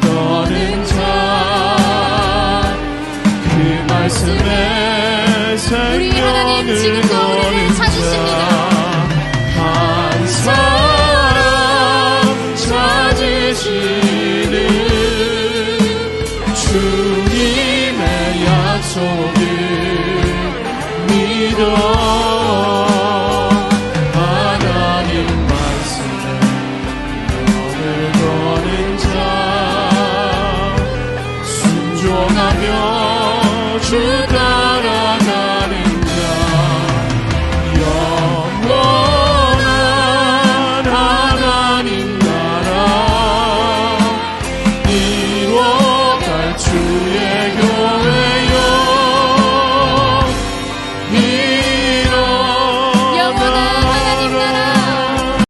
걷는 자 그 말씀에 우리 하나님 지금도 우리를 찾으십니다. 한 사람 찾으시는 주님의 약속을 믿어. 순종하며 주 따라가는 자 영원한 하나님 나라 이뤄갈 주